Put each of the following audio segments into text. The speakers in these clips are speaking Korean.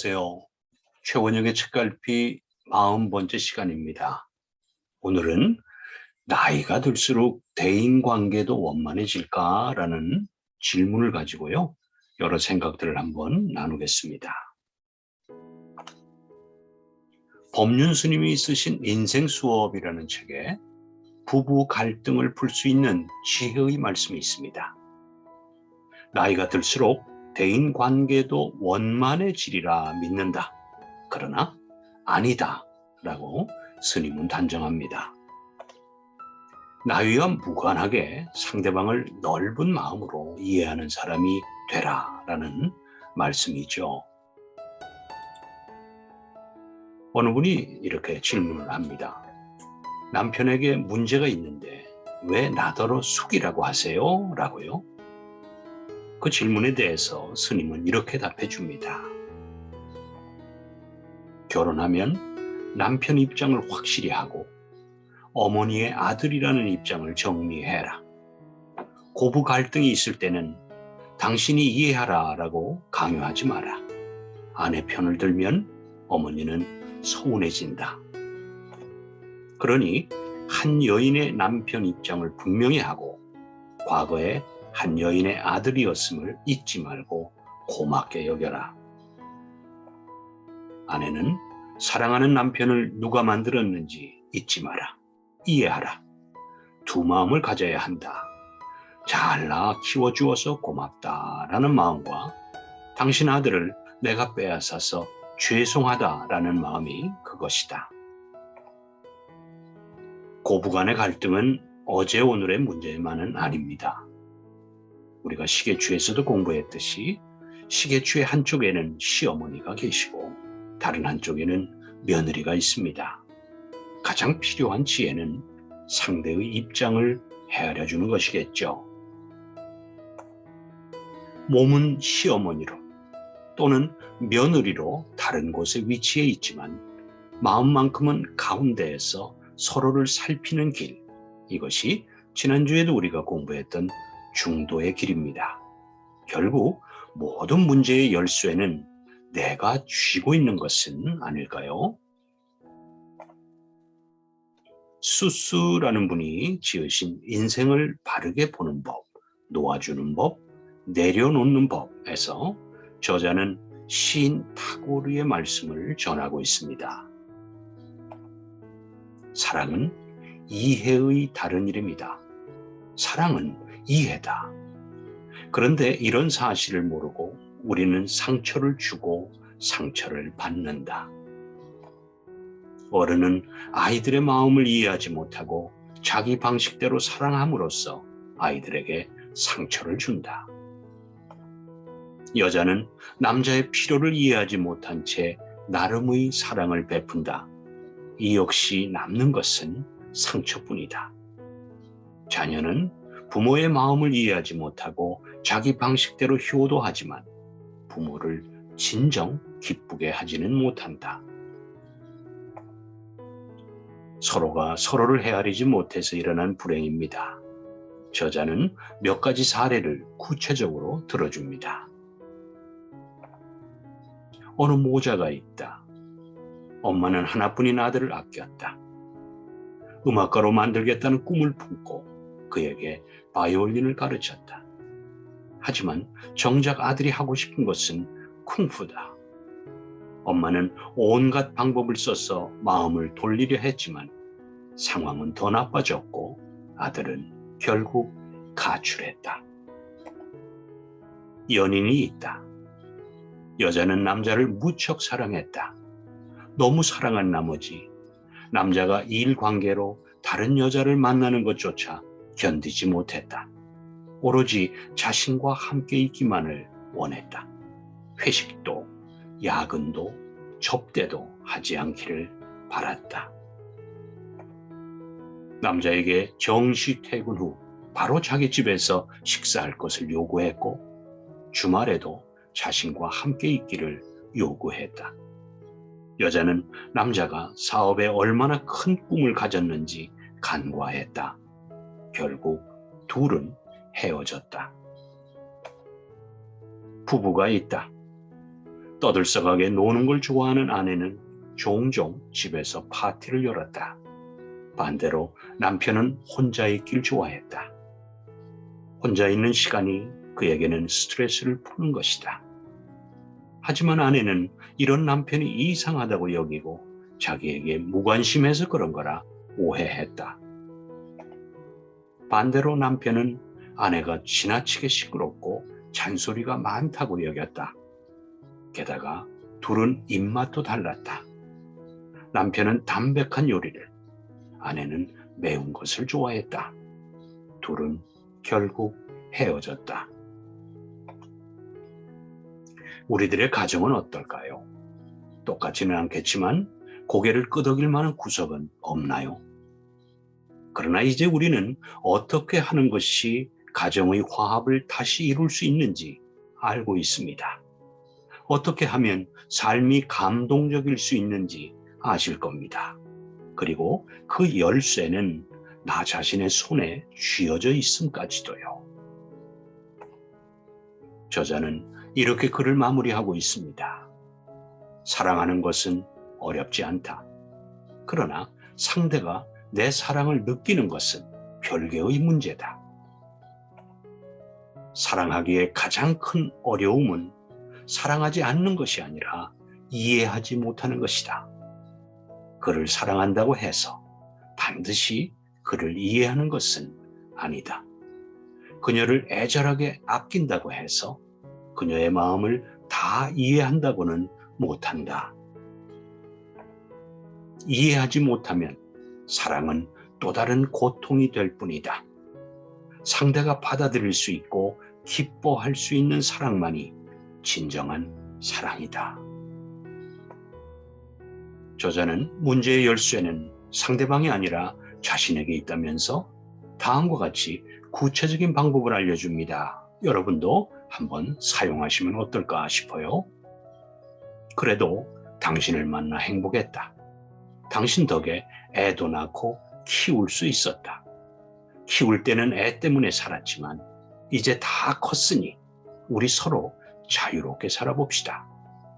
안녕하세요. 최원영의 책갈피 40번째 시간입니다. 오늘은 나이가 들수록 대인 관계도 원만해질까라는 질문을 가지고요. 여러 생각들을 한번 나누겠습니다. 법륜 스님이 쓰신 인생 수업이라는 책에 부부 갈등을 풀 수 있는 지혜의 말씀이 있습니다. 나이가 들수록 대인 관계도 원만해지리라 믿는다. 그러나 아니다. 라고 스님은 단정합니다. 나이와 무관하게 상대방을 넓은 마음으로 이해하는 사람이 되라. 라는 말씀이죠. 어느 분이 이렇게 질문을 합니다. 남편에게 문제가 있는데 왜 나더러 숙이라고 하세요? 라고요. 그 질문에 대해서 스님은 이렇게 답해 줍니다. 결혼하면 남편 입장을 확실히 하고 어머니의 아들이라는 입장을 정리해라. 고부 갈등이 있을 때는 당신이 이해하라 라고 강요하지 마라. 아내 편을 들면 어머니는 서운해진다. 그러니 한 여인의 남편 입장을 분명히 하고 과거에 한 여인의 아들이었음을 잊지 말고 고맙게 여겨라. 아내는 사랑하는 남편을 누가 만들었는지 잊지 마라. 이해하라. 두 마음을 가져야 한다. 잘 낳아 키워주어서 고맙다라는 마음과 당신 아들을 내가 빼앗아서 죄송하다라는 마음이 그것이다. 고부간의 갈등은 어제 오늘의 문제만은 아닙니다. 우리가 시계추에서도 공부했듯이 시계추의 한쪽에는 시어머니가 계시고 다른 한쪽에는 며느리가 있습니다. 가장 필요한 지혜는 상대의 입장을 헤아려 주는 것이겠죠. 몸은 시어머니로 또는 며느리로 다른 곳에 위치해 있지만 마음만큼은 가운데에서 서로를 살피는 길. 이것이 지난주에도 우리가 공부했던 중도의 길입니다. 결국 모든 문제의 열쇠는 내가 쥐고 있는 것은 아닐까요? 수수라는 분이 지으신 인생을 바르게 보는 법, 놓아주는 법, 내려놓는 법에서 저자는 시인 타고르의 말씀을 전하고 있습니다. 사랑은 이해의 다른 이름이다. 사랑은 이해다. 그런데 이런 사실을 모르고 우리는 상처를 주고 상처를 받는다. 어른은 아이들의 마음을 이해하지 못하고 자기 방식대로 사랑함으로써 아이들에게 상처를 준다. 여자는 남자의 필요를 이해하지 못한 채 나름의 사랑을 베푼다. 이 역시 남는 것은 상처뿐이다. 자녀는 부모의 마음을 이해하지 못하고 자기 방식대로 효도하지만 부모를 진정 기쁘게 하지는 못한다. 서로가 서로를 헤아리지 못해서 일어난 불행입니다. 저자는 몇 가지 사례를 구체적으로 들어줍니다. 어느 모자가 있다. 엄마는 하나뿐인 아들을 아꼈다. 음악가로 만들겠다는 꿈을 품고 그에게 바이올린을 가르쳤다. 하지만 정작 아들이 하고 싶은 것은 쿵푸다. 엄마는 온갖 방법을 써서 마음을 돌리려 했지만 상황은 더 나빠졌고 아들은 결국 가출했다. 연인이 있다. 여자는 남자를 무척 사랑했다. 너무 사랑한 나머지 남자가 일 관계로 다른 여자를 만나는 것조차 견디지 못했다. 오로지 자신과 함께 있기만을 원했다. 회식도 야근도 접대도 하지 않기를 바랐다. 남자에게 정시 퇴근 후 바로 자기 집에서 식사할 것을 요구했고 주말에도 자신과 함께 있기를 요구했다. 여자는 남자가 사업에 얼마나 큰 꿈을 가졌는지 간과했다. 결국 둘은 헤어졌다. 부부가 있다. 떠들썩하게 노는 걸 좋아하는 아내는 종종 집에서 파티를 열었다. 반대로 남편은 혼자 있길 좋아했다. 혼자 있는 시간이 그에게는 스트레스를 푸는 것이다. 하지만 아내는 이런 남편이 이상하다고 여기고 자기에게 무관심해서 그런 거라 오해했다. 반대로 남편은 아내가 지나치게 시끄럽고 잔소리가 많다고 여겼다. 게다가 둘은 입맛도 달랐다. 남편은 담백한 요리를, 아내는 매운 것을 좋아했다. 둘은 결국 헤어졌다. 우리들의 가정은 어떨까요? 똑같지는 않겠지만 고개를 끄덕일 만한 구석은 없나요? 그러나 이제 우리는 어떻게 하는 것이 가정의 화합을 다시 이룰 수 있는지 알고 있습니다. 어떻게 하면 삶이 감동적일 수 있는지 아실 겁니다. 그리고 그 열쇠는 나 자신의 손에 쥐어져 있음까지도요. 저자는 이렇게 글을 마무리하고 있습니다. 사랑하는 것은 어렵지 않다. 그러나 상대가 내 사랑을 느끼는 것은 별개의 문제다. 사랑하기에 가장 큰 어려움은 사랑하지 않는 것이 아니라 이해하지 못하는 것이다. 그를 사랑한다고 해서 반드시 그를 이해하는 것은 아니다. 그녀를 애절하게 아낀다고 해서 그녀의 마음을 다 이해한다고는 못한다. 이해하지 못하면 사랑은 또 다른 고통이 될 뿐이다. 상대가 받아들일 수 있고 기뻐할 수 있는 사랑만이 진정한 사랑이다. 저자는 문제의 열쇠는 상대방이 아니라 자신에게 있다면서 다음과 같이 구체적인 방법을 알려줍니다. 여러분도 한번 사용하시면 어떨까 싶어요. 그래도 당신을 만나 행복했다. 당신 덕에 애도 낳고 키울 수 있었다. 키울 때는 애 때문에 살았지만 이제 다 컸으니 우리 서로 자유롭게 살아봅시다.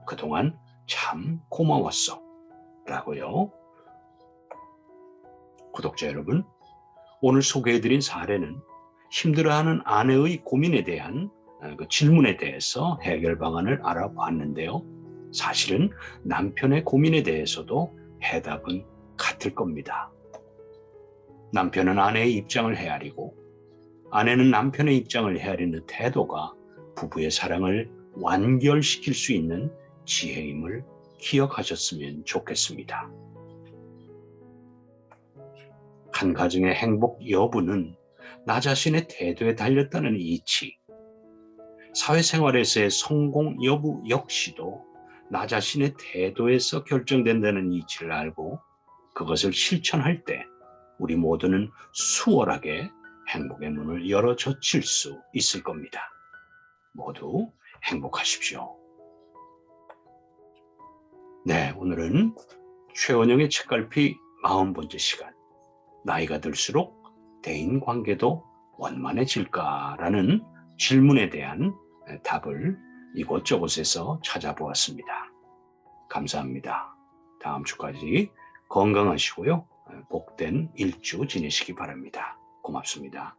그동안 참 고마웠어. 라고요. 구독자 여러분, 오늘 소개해드린 사례는 힘들어하는 아내의 고민에 대한 어, 그 질문에 대해서 해결 방안을 알아봤는데요. 사실은 남편의 고민에 대해서도 해답은 같을 겁니다. 남편은 아내의 입장을 헤아리고 아내는 남편의 입장을 헤아리는 태도가 부부의 사랑을 완결시킬 수 있는 지혜임을 기억하셨으면 좋겠습니다. 한 가정의 행복 여부는 나 자신의 태도에 달렸다는 이치, 사회생활에서의 성공 여부 역시도 나 자신의 태도에서 결정된다는 이치를 알고 그것을 실천할 때 우리 모두는 수월하게 행복의 문을 열어 젖힐 수 있을 겁니다. 모두 행복하십시오. 네, 오늘은 최원영의 책갈피 40번째 시간. 나이가 들수록 대인 관계도 원만해질까라는 질문에 대한 답을 이곳저곳에서 찾아보았습니다. 감사합니다. 다음 주까지 건강하시고요. 복된 일주 지내시기 바랍니다. 고맙습니다.